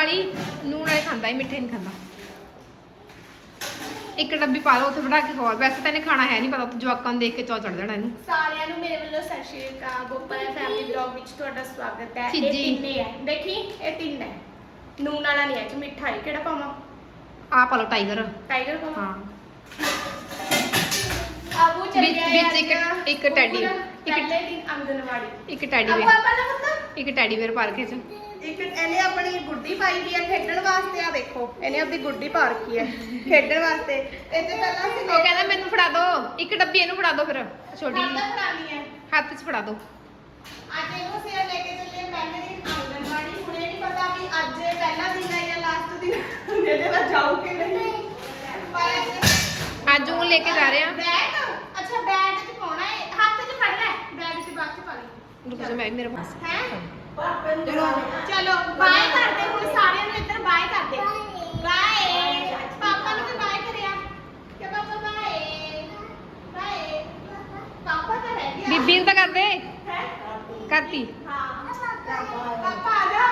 ਵਾਲੀ ਨੂਣ ਵਾਲੇ ਖਾਂਦਾ ਹੀ ਮਿੱਠੇ ਨਹੀਂ ਖਾਂਦਾ। ਇੱਕ ਡੱਬੀ ਪਾ ਲਓ ਉੱਥੇ ਬਣਾ ਕੇ ਖਵਾ ਵੈਸੇ ਤਾਂ ਇਹਨੇ ਖਾਣਾ ਹੈ ਨਹੀਂ ਪਤਾ ਜਵਾਕਾਂ ਨੂੰ ਦੇਖ ਕੇ ਚੌ ਚੜ ਜਾਣਾ ਇਹਨੂੰ। ਸਾਰਿਆਂ ਨੂੰ ਮੇਰੇ ਵੱਲੋਂ ਸਤਿ ਸ਼੍ਰੀ ਅਕਾਲ। ਗੋਪਾਲ ਫੈਮਿਲੀ ਬਲੌਗ ਵਿੱਚ ਤੁਹਾਡਾ ਸਵਾਗਤ ਹੈ। ਇਹ ਸਿੱਜੀ। ਤਿੰਨੇ ਹੈ। ਦੇਖੀ ਇਹ ਤਿੰਨ ਹੈ। ਨੂਨ ਵਾਲਾ ਨਹੀਂ ਹੈ ਕਿ ਮਿੱਠਾ ਹੈ। ਕਿਹੜਾ ਪਾਵਾਂ? ਆ ਪਾ ਲਓ ਟਾਈਗਰ। ਟਾਈਗਰ ਪਾਵਾਂ? ਹਾਂ। ਆਬੂ ਚੱਲ ਵਿੱਚ- ਗਿਆ ਵਿੱਚ ਇੱਕ- ਇੱਕ ਟੈਡੀ। ਇੱਕ- ਪਹਿਲੇ ਦਿਨ ਆਂਗਨਵਾੜੀ ਇੱਕ ਟੈਡੀ ਵੇਅਰ। ਆਪਾਂ ਨਾ ਪੁੱਤ ਇੱਕ ਟੈਡੀ ਵੇਅਰ ਪਾ ਕੇ ਚ ਇੱਕ ਇਹਨੇ ਆਪਣੀ ਗੁੱਡੀ ਪਾਈ ਦੀ ਹੈ ਖੇਡਣ ਵਾਸਤੇ ਆ ਦੇਖੋ ਇਹਨੇ ਆਪਣੀ ਗੁੱਡੀ ਪਾ ਰੱਖੀ ਹੈ ਖੇਡਣ ਵਾਸਤੇ। ਤੇ ਪਹਿਲਾਂ ਅਸੀਂ ਉਹ ਕਹਿੰਦਾ ਮੈਨੂੰ ਫੜਾ ਦਿਓ ਇੱਕ ਡੱਬੀ ਇਹਨੂੰ ਫੜਾ ਦਿਓ ਫਿਰ ਛੋਟੀ ਜਿਹੀ। ਫੜਾਉਣੀ ਹੈ। ਹੱਥ 'ਚ ਫੜਾ ਦਿਓ ਅੱਜ ਇਹਨੂੰ ਅਸੀਂ ਇਹ ਲੈ ਕੇ ਚੱਲੇ ਦਿਨ ਆਂਗਨਵਾੜੀ। ਹੁਣ ਨਹੀਂ ਪਤਾ ਵੀ ਅੱਜ ਪਹਿਲਾ ਦਿਨ ਹੈ ਜਾਂ ਲਾਸਟ ਦਿਨ ਇਹਦੇ ਨਾਲ ਜਾਊ ਕਿ ਨਹੀਂ? ਪਰ ਅੱਜ ਉਹ ਲੈ ਕੇ ਜਾ ਰਹੇ। ਆ ਬੈਗ ਅੱਛਾ ਬੈਗ 'ਚ ਪਾਉਣਾ ਹੈ। ਹੱਥ 'ਚ ਫੜ ਲੈ। ਬੈਗ 'ਚ ਬਾਅਦ 'ਚ ਪਾ ਲਈ। ਰੁਕ ਜਾ ਮੈਂ ਮੇਰੇ ਹੈ? ਚਲੋ ਬਾਏ ਕਰਦੇ ਹੁਣ ਸਾਰਿਆਂ ਨੂੰ ਇੱਧਰ ਬਾਏ ਕਰਦੇ ਬਾਏ ਪਾਪਾ ਨੂੰ ਵੀ ਬਾਏ ਕਰਿਆ। ਕਿ ਪਾਪਾ ਬਾਏ ਬਾਏ ਪਾਪਾ ਤਾਂ ਰਹਿ ਗਿਆ। ਬੀਬੀ ਨੂੰ ਤਾਂ ਕਰ ਦੇ ਹੈ? ਕਰਤੀ। ਹਾਂ ਪਾਪਾ ਆ ਜਾ।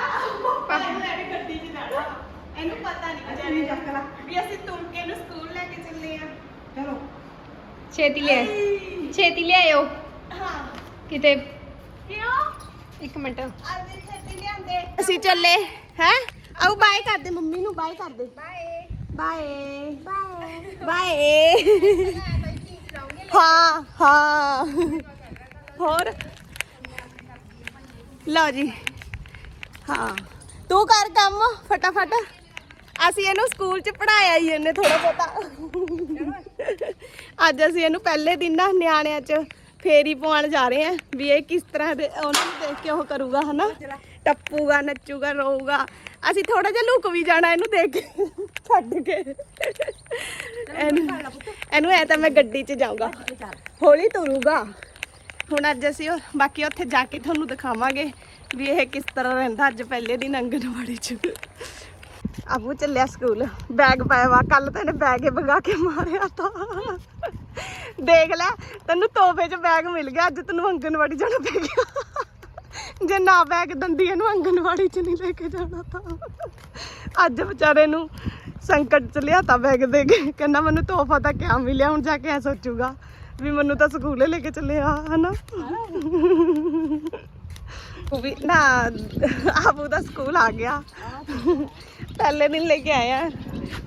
ਪਾਪਾ। ਨੂੰ ਲੈ ਗੱਡੀ 'ਚ ਜਾਣਾ। ਇਹਨੂੰ ਪਤਾ ਨਹੀਂ ਵਿਚਾਰੇ ਨੂੰ ਵੀ ਅਸੀਂ ਤੁਰ ਕੇ ਨੂੰ ਸਕੂਲ ਲੈ ਕੇ ਚੱਲੇ ਆ ਚਲੋ। ਛੇਤੀ ਲੈ। ਛੇਤੀ ਲਿਆਇਓ। ਹਾਂ। ਕਿਤੇ ਕਿਉਂ? ਇੱਕ ਮਿੰਟ। ਅਸੀਂ ਚੱਲੇ ਹੈ? ਆਓ ਬਾਏ ਕਰਦੇ ਮੰਮੀ ਨੂੰ ਬਾਏ ਕਰਦੇ ਬਾਏ। ਬਾਏ। ਬਾਏ। ਹਾਂ ਹਾਂ। ਹੋਰ? ਲਓ ਜੀ। ਹਾਂ। ਤੂੰ ਕਰ ਕੰਮ ਫਟਾਫਟ। ਅਸੀਂ ਇਹਨੂੰ ਸਕੂਲ ਚ ਪੜਾਇਆ ਹੀ ਇਹਨੇ ਥੋੜਾ ਬਹੁਤਾ। ਅੱਜ ਅਸੀਂ ਇਹਨੂੰ ਪਹਿਲੇ ਦਿਨ ਨਾ ਨਿਆਣਿਆਂ ਚ ਫੇਰੀ ਪਵਾਉਣ ਜਾ ਰਹੇ ਆ ਵੀ ਇਹ ਕਿਸ ਤਰ੍ਹਾਂ ਦੇ ਉਹਨਾਂ ਨੂੰ ਦੇਖ ਕੇ ਉਹ ਕਰੂਗਾ, ਹਨਾ? ਟੱਪੂਗਾ, ਨੱਚੂਗਾ, ਰੋਊਗਾ। ਅਸੀਂ ਥੋੜਾ ਜਿਹਾ ਲੁਕ ਵੀ ਜਾਣਾ ਇਹਨੂੰ ਦੇਖ ਕੇ, ਛੱਡ ਕੇ। ਇਹਨੂੰ ਇਹਨੂੰ ਐ ਤਾਂ ਮੈਂ ਗੱਡੀ 'ਚ ਜਾਊਗਾ। ਹੌਲੀ ਤੁਰੂਗਾ। ਹੁਣ ਅੱਜ ਅਸੀਂ ਬਾਕੀ ਉੱਥੇ ਜਾ ਕੇ ਤੁਹਾਨੂੰ ਦਿਖਾਵਾਂਗੇ ਵੀ ਇਹ ਕਿਸ ਤਰ੍ਹਾਂ ਰਹਿੰਦਾ ਅੱਜ ਪਹਿਲੇ ਦਿਨ ਆਂਗਨਵਾੜੀ 'ਚ। ਆਬੂ ਚੱਲਿਆ ਸਕੂਲ। ਬੈਗ ਪਾਇਆ ਵਾ। ਕੱਲ ਤਾਂ ਇਹਨੇ ਬੈਗ ਹੀ ਭਗਾ ਕੇ ਮਾਰਿਆ ਤਾਂ। ਦੇਖ ਲੈ, ਤੈਨੂੰ ਤੋਹਫੇ 'ਚ ਬੈਗ ਮਿਲ ਗਿਆ, ਅੱਜ ਤੈਨੂੰ ਆਂਗਨਵਾੜੀ ਜਾਣਾ ਪੈ ਗਿਆ। ਜੇ ਨਾ ਬੈਗ ਦੰਦੀ, ਇਹਨੂੰ ਆਂਗਨਵਾੜੀ 'ਚ ਨਹੀਂ ਲੈ ਕੇ ਜਾਣਾ ਤਾਂ। ਅੱਜ ਵਿਚਾਰੇ ਨੂੰ ਸੰਕਟ 'ਚ ਲਿਆਤਾ ਬੈਗ ਦੇ ਕੇ। ਕਹਿੰਦਾ ਮੈਨੂੰ ਤੋਹਫਾ ਤਾਂ ਕਿਆ ਮਿਲਿਆ, ਹੁਣ ਜਾ ਕੇ ਐ ਸੋਚੂਗਾ ਵੀ ਮੈਨੂੰ ਤਾਂ ਸਕੂਲੇ ਲੈ ਕੇ ਚੱਲਿਆ ਹਨਾ? ਉਹ ਵੀ ਨਾ ਆਬੂ ਦਾ ਸਕੂਲ ਆ ਗਿਆ। ਪਹਿਲੇ ਦਿਨ ਲੈ ਕੇ ਆਇਆ।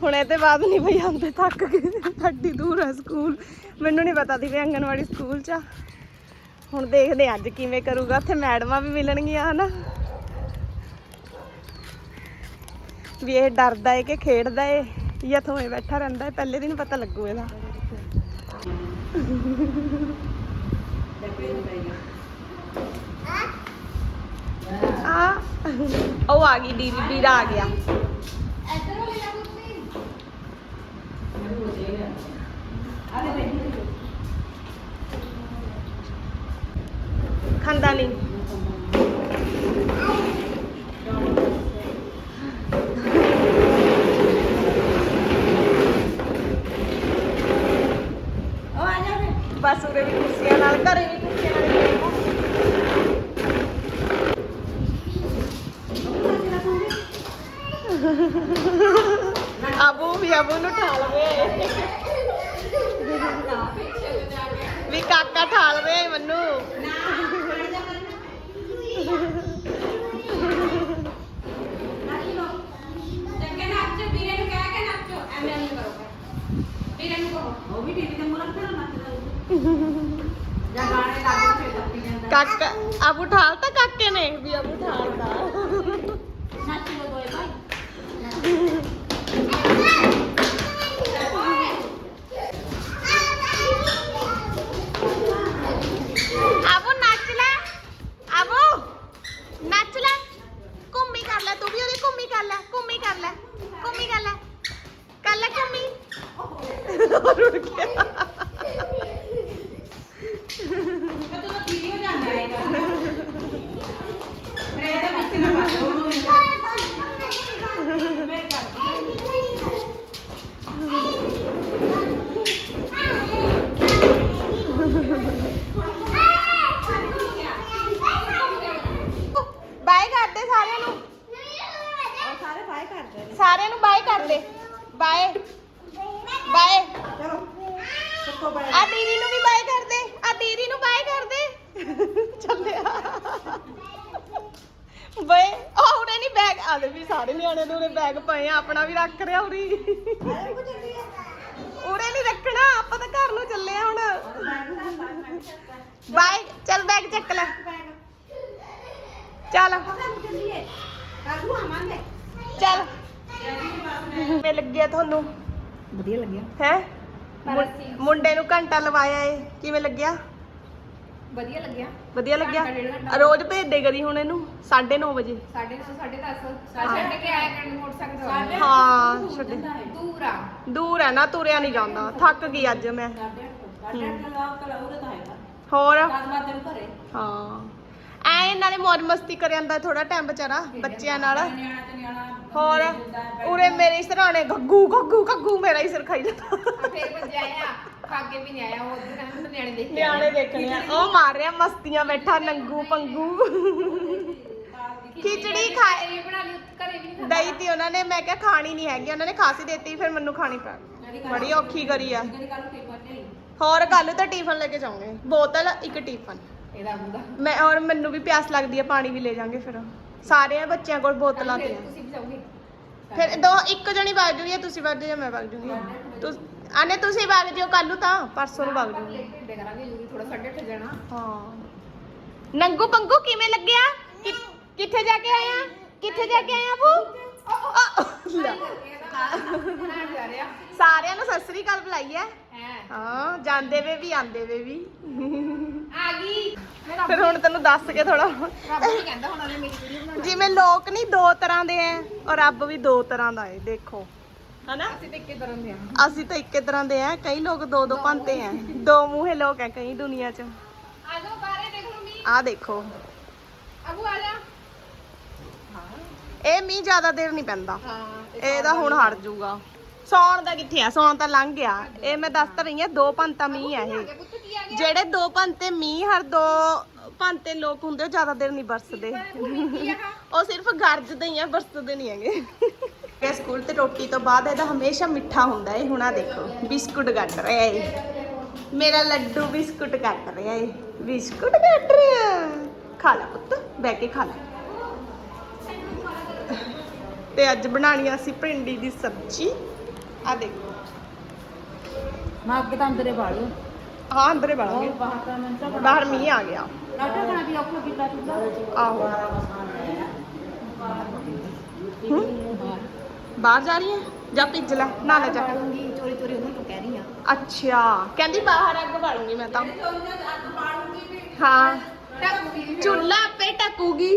ਹੁਣ ਇਹਦੇ ਬਾਅਦ ਨਹੀਂ ਭਈ ਆਉਂਦੇ, ਥੱਕ ਗਏ। ਅੱਡੀ ਦੂਰ ਹੈ ਸਕੂਲ। ਮੈਨੂੰ ਨਹੀਂ ਪਤਾ ਸੀ ਵੀ ਆਂਗਣਵਾੜੀ ਸਕੂਲ ਚ ਹੁਣ ਦੇਖਦੇ ਹਾਂ ਅੱਜ ਕਿਵੇਂ ਕਰੂਗਾ। ਉੱਥੇ ਮੈਡਮਾਂ ਵੀ ਮਿਲਣਗੀਆਂ, ਹਨਾ। ਵੀ ਇਹ ਡਰਦਾ ਏ ਕਿ ਖੇਡਦਾ ਏ, ਜਾਂ ਥੋਵੇਂ ਬੈਠਾ ਰਹਿੰਦਾ ਏ, ਪਹਿਲੇ ਦਿਨ ਪਤਾ ਲੱਗੂ ਇਹਦਾ। ਆ ਉਹ ਆ ਗਈ ਦੀਦੀ ਵੀਰਾ ਆ ਗਿਆ। ਖਾਂਦਾ ਨਹੀਂ ਬਸ ਉਰੇ ਵੀ ਕੁਰਸੀਆਂ ਨਾਲ ਘਰੇ ਵੀ ਕੁਰਸੀਆਂ ਨਾਲ ਹੀ ਰਹੇਗਾ। ਆਬੂ ਵੀ ਆਬੂ ਨੂੰ ਠਾਲ ਵੇ ਵੀ ਕਾਕਾ ਠਾਲ ਵੇ ਮੰਨੂ ਚੰਗੇ ਨੱਚ ਵੀਰੇ ਨੂੰ ਕਹਿ ਕੇ ਨੱਚੋ ਐਵੇਂ ਨਹੀਂ ਕਰੋਗੇ ਵੀਰੇ ਨੂੰ ਕਹੋ ਉਹ ਵੀ ਟੀਵੀ ਤੇ ਮੁਰਕ ਤੇ ਨੱਚਦਾ ਜਾਂ ਗਾਣੇ ਲਾ ਕੇ ਫਿਰ ਟੱਪੀ ਜਾਂਦਾ ਕਾਕਾ ਆਬੂ ਠਾਲ ਤਾਂ ਕਾਕੇ ਨੇ ਵੀ ਆਬੂ ਠਾਲਦਾ ਨੱਚ ਲੋ ਦੋਏ ਭਾਈ ਆਬੂ ਨੱਚ ਲੈ ਆਬੂ ਨੱਚ ਲੈ ਘੁੰਮੀ ਕਰ ਲੈ ਤੂੰ ਵੀ ਉਹਦੀ ਘੁੰਮੀ ਕਰ ਲੈ ਘੁੰਮੀ ਕਰ ਲੈ ਘੁੰਮੀ ਕਰ ਲੈ ਕਰ ਲੈ ਘੁੰਮੀ ਰੁੜ ਗਿਆ ਮੈਂ ਤਾਂ ਵੀਡੀਓ ਜਾਂਦਾ ਹੈਗਾ ਮੇਰੇ ਤਾਂ ਵਿੱਚ ਨਾ ਪਾ ਦੋ ਬਾਏ ਕਰ ਦੇ ਸਾਰਿਆਂ ਨੂੰ ਬਾਏ ਕਰ ਦੇ ਬਾਏ ਬਾਏ ਚਲੋ ਸੁੱਕੋ ਬਾਏ ਆ ਦੀਦੀ ਨੂੰ ਵੀ ਬਾਏ ਕਰ ਦੇ ਆ ਦੀਦੀ ਨੂੰ ਬਾਏ ਕਰ ਦੇ ਚੱਲਿਆ ਬਏ ਉਹ ਉਰੇ ਨਹੀਂ ਬੈਗ ਆ ਦੇ ਵੀ ਸਾਰੇ ਨਿਆਣੇ ਦੇ ਉਰੇ ਬੈਗ ਪਏ ਆ ਆਪਣਾ ਵੀ ਰੱਖ ਰਿਆ ਉਰੀ। ਉਰੇ ਨਹੀਂ ਰੱਖਣਾ ਆਪਾਂ ਤਾਂ ਘਰ ਨੂੰ ਚੱਲੇ ਆ ਹੁਣ। ਬਾਏ ਚੱਲ ਬੈਗ ਚੱਕ ਲੈ। ਚੱਲ। ਚੱਲ। ਕਿਵੇਂ ਲੱਗਿਆ ਤੁਹਾਨੂੰ। ਵਧੀਆ ਲੱਗਿਆ। ਹੈ? ਮੁੰਡੇ ਨੂੰ ਘੰਟਾ ਲਵਾਇਆ ਏ। ਕਿਵੇਂ ਲੱਗਿਆ? ਵਧੀਆ ਲੱਗਿਆ। ਵਧੀਆ ਲੱਗਿਆ? ਘੰਟਾ, ਡੇਢ ਘੰਟਾ। ਰੋਜ਼ ਭੇਜਦੇ ਕਰੀ ਹੁਣ ਇਹਨੂੰ? 9:30 ਵਜੇ। ਸਾਢੇ ਨੌ ਸਾਢੇ 10 ਛੱਡ ਕੇ ਆਇਆ ਕਰਨ ਮੋਟਰਸਾਈਕਲ ਤੇ ਹਾਂ ਛੱਡ ਦੂਰ ਆ। ਦੂਰ ਹੈ ਨਾ ਤੁਰਿਆ ਨਹੀਂ ਜਾਂਦਾ। ਥੱਕ ਗਈ ਅੱਜ ਮੈਂ। ਸਾਡੇ ਸਾਡੇ ਹੋਰ? ਹਾਂ। ਐ ਇਹਨਾਂ ਨੇ ਮौज ਮਸਤੀ ਕਰ ਜਾਂਦਾ ਥੋੜਾ ਟਾਈਮ ਵਿਚਾਰਾ ਬੱਚਿਆਂ ਨਾਲ। ਹੋਰ? ਉਰੇ ਮੇਰੇ ਸਰਾਣੇ ਗੱਗੂ ਗੱਗੂ ਗੱਗੂ ਮੇਰਾ ਹੀ ਸਿਰ ਖਾਈ ਜਾਂਦਾ। ਆ ਫੇਰ ਭੱਜਿਆ ਆ। ਖਾਗੇ ਵੀ ਨਹੀਂ ਆਇਆ ਉਹ ਉਧਰ ਕਹਿੰਦਾ ਨਿਆਣੇ ਦੇਖ ਕੇ ਨਿਆਣੇ ਦੇਖਣੇ ਆ ਉਹ ਮਾਰ ਰਿਹਾ ਮਸਤੀਆਂ ਬੈਠਾ ਨੰਗੂ ਪੰਗੂ। ਖਿਚੜੀ ਖਾਏ। ਇਹ ਬਣਾ ਲਈ ਘਰੇ ਵੀ ਨਹੀਂ ਦਈ ਤੀ ਉਹਨਾਂ ਨੇ ਮੈਂ ਕਿਹਾ ਖਾਣੀ ਨਹੀਂ ਹੈਗੀ ਉਹਨਾਂ ਨੇ ਖਾਸੀ ਦਿੱਤੀ ਫਿਰ ਮੈਨੂੰ ਖਾਣੀ ਪੈ ਗਈ। ਬੜੀ ਔਖੀ ਕਰੀ ਆ। ਜਿਹੜੀ ਕੱਲ ਪੇਪਰ ਨਹੀਂ ਹੋਰ ਕੱਲ ਤਾਂ ਟਿਫਨ ਲੈ ਕੇ ਜਾਵਾਂਗੇ ਬੋਤਲ ਇੱਕ ਟਿਫਨ। ਇਹਦਾ ਮੈਂ ਔਰ ਮੈਨੂੰ ਵੀ ਪਿਆਸ ਲੱਗਦੀ ਹੈ ਪਾਣੀ ਵੀ ਲੈ ਜਾਾਂਗੇ ਫਿਰ। ਸਾਰੇ ਬੱਚਿਆਂ ਕੋਲ ਬੋਤਲਾਂ ਤੇ ਤੁਸੀਂ ਵੀ ਜਾਓਗੇ। ਫਿਰ ਦੋ ਇੱਕ ਜਣੀ ਵਗ ਜੂਗੀ ਤੁਸੀਂ ਵਗ ਜਾਓ ਮੈਂ ਵਗ ਜੂਗੀ? ਤੁਸ ਆਨੇ ਤੁਸੀਂ ਵਗ ਜਿਓ ਕੱਲ ਨੂੰ ਤਾਂ ਪਰਸੋਂ ਨੂੰ ਵਗ ਜੂਗੀ ਲੈ ਕੇ ਦੇ ਕਰਾਂਗੇ ਜੂਗੀ ਥੋੜਾ ਸਾਢੇ ਅੱਠ ਜਾਣਾ। ਹਾਂ। ਨੰਗੂ ਪੰਗੂ ਕਿਵੇਂ ਲੱਗਿਆ? ਕਿ- ਕਿੱਥੇ ਜਾ ਕੇ ਆਇਆ? ਕਿੱਥੇ ਜਾ ਕੇ ਆਇਆ ਬੂ? ਜਾ ਰਿਹਾ ਸਾਰਿਆਂ ਨੂੰ ਸਤਿ ਸ੍ਰੀ ਅਕਾਲ ਬੁਲਾਈ ਹੈ। ਹੈ ਹਾਂ ਜਾਂਦੇ ਵੇ ਵੀ ਆਂਦੇ ਵੇ ਵੀ। ਆ ਗਈ। ਮੈਂ ਰੱਬ ਫਿਰ ਹੁਣ ਤੈਨੂੰ ਦੱਸ ਕੇ ਥੋੜਾ ਰੱਬ ਨਹੀਂ ਕਹਿੰਦਾ ਹੁਣ ਉਹਨੇ ਮੇਰੀ ਵੀਡੀਓ ਬਣਾਉਣੀ। ਜਿਵੇਂ ਲੋਕ ਨਹੀਂ ਦੋ ਤਰ੍ਹਾਂ ਦੇ ਐ ਔਰ ਰੱਬ ਵੀ ਦੋ ਤਰ੍ਹਾਂ ਦਾ ਏ ਦੇਖੋ। ਹਨਾ? ਅਸੀਂ ਤੇ ਇੱਕੇ ਤਰ੍ਹਾਂ ਦੇ ਆ। ਅਸੀਂ ਤਾਂ ਇੱਕੇ ਤਰ੍ਹਾਂ ਦੇ ਐ ਕਈ ਲੋਕ ਦੋ ਦੋ ਪੰਤੇ ਐ ਦੋ ਮੂੰਹੇ ਲੋਕ ਐ ਕਈ ਦੁਨੀਆ 'ਚ। ਆ ਜਾਓ ਬਾਰੇ ਦੇਖ ਲਓ ਮੀ ਆਹ ਦੇਖੋ। ਅਬੂ ਆ ਜਾ। ਇਹ ਮੀਂਹ ਜ਼ਿਆਦਾ ਦੇਰ ਨਹੀਂ ਪੈਂਦਾ। ਹਾਂ ਇਹਦਾ ਹੁਣ ਹਟ ਜਾਊਗਾ ਸੌਣ ਦਾ ਕਿੱਥੇ ਆ? ਸੌਣ ਤਾਂ ਲੰਘ ਗਿਆ। ਇਹ ਮੈਂ ਦੱਸ ਤਾਂ ਰਹੀ ਆ ਦੋ ਪੰਤਾ ਮੀਂਹ ਆ ਇਹ। ਪੁੱਤ ਕੀ ਆ ਗਿਆ? ਜਿਹੜੇ ਦੋ ਪੰਤੇ ਮੀਂਹ ਹਰ ਦੋ ਪੰਤੇ ਲੋਕ ਹੁੰਦੇ ਉਹ ਜ਼ਿਆਦਾ ਦੇਰ ਨਹੀਂ ਬਰਸਦੇ। ਆ? ਉਹ ਸਿਰਫ ਗਰਜਦੇ ਹੀ ਆ ਬਰਸਦੇ ਨਹੀਂ ਹੈਗੇ। ਇਹ ਸਕੂਲ ਤੇ ਰੋਟੀ ਤੋਂ ਬਾਅਦ ਇਹਦਾ ਹਮੇਸ਼ਾ ਮਿੱਠਾ ਹੁੰਦਾ ਏ। ਹੁਣ ਦੇਖੋ ਬਿਸਕੁਟ ਕੱਟ ਰਿਹਾ ਏ। ਮੇਰਾ ਲੱਡੂ ਬਿਸਕੁਟ ਕੱਟ ਰਿਹਾ ਏ। ਬਿਸਕੁਟ ਕੱਟ ਰਿਹਾ। ਖਾ ਲੈ ਪੁੱਤ ਬਹਿ ਕੇ ਖਾ ਲੈ। ਤੇ ਅੱਜ ਬਣਾਣੀ ਸੀ ਭਿੰਡੀ ਦੀ ਸਬਜ਼ੀ। ਆ ਦੇਖੋ। ਮੈਂ ਅੱਗੇ ਤਾਂ ਅੰਦਰੇ ਬਾੜੂ ਹਾਂ ਅੰਦਰੇ ਬਣਾਉਂਗੇ ਬਾਹਰ ਮੀਂਹ ਆ ਗਿਆ। ਡਾਕਟਰ ਕਣਾ ਵੀ ਔਖਾ ਕੀਤਾ ਚੁੱਲਾ ਆਹੋ। ਬਾਹਰ ਜਾ ਰਹੀ ਹੈ ਜਾਂ ਭਿੱਜ ਲੈ? ਨਾ ਲੈ ਜਾ। ਲੂੰਗੀ ਚੋਰੀ ਚੋਰੀ ਉਹਨਾਂ ਤੋਂ ਕਹਿ ਰਹੀ ਆ ਅੱਛਾ। ਕਹਿੰਦੀ ਬਾਹਰ ਅੱਗ ਬਾਲੂੰਗੀ ਮੈਂ ਤਾਂ। ਹਾਂ। ਚੁੱਲ੍ਹਾ ਆਪੇ ਟਕੂਗੀ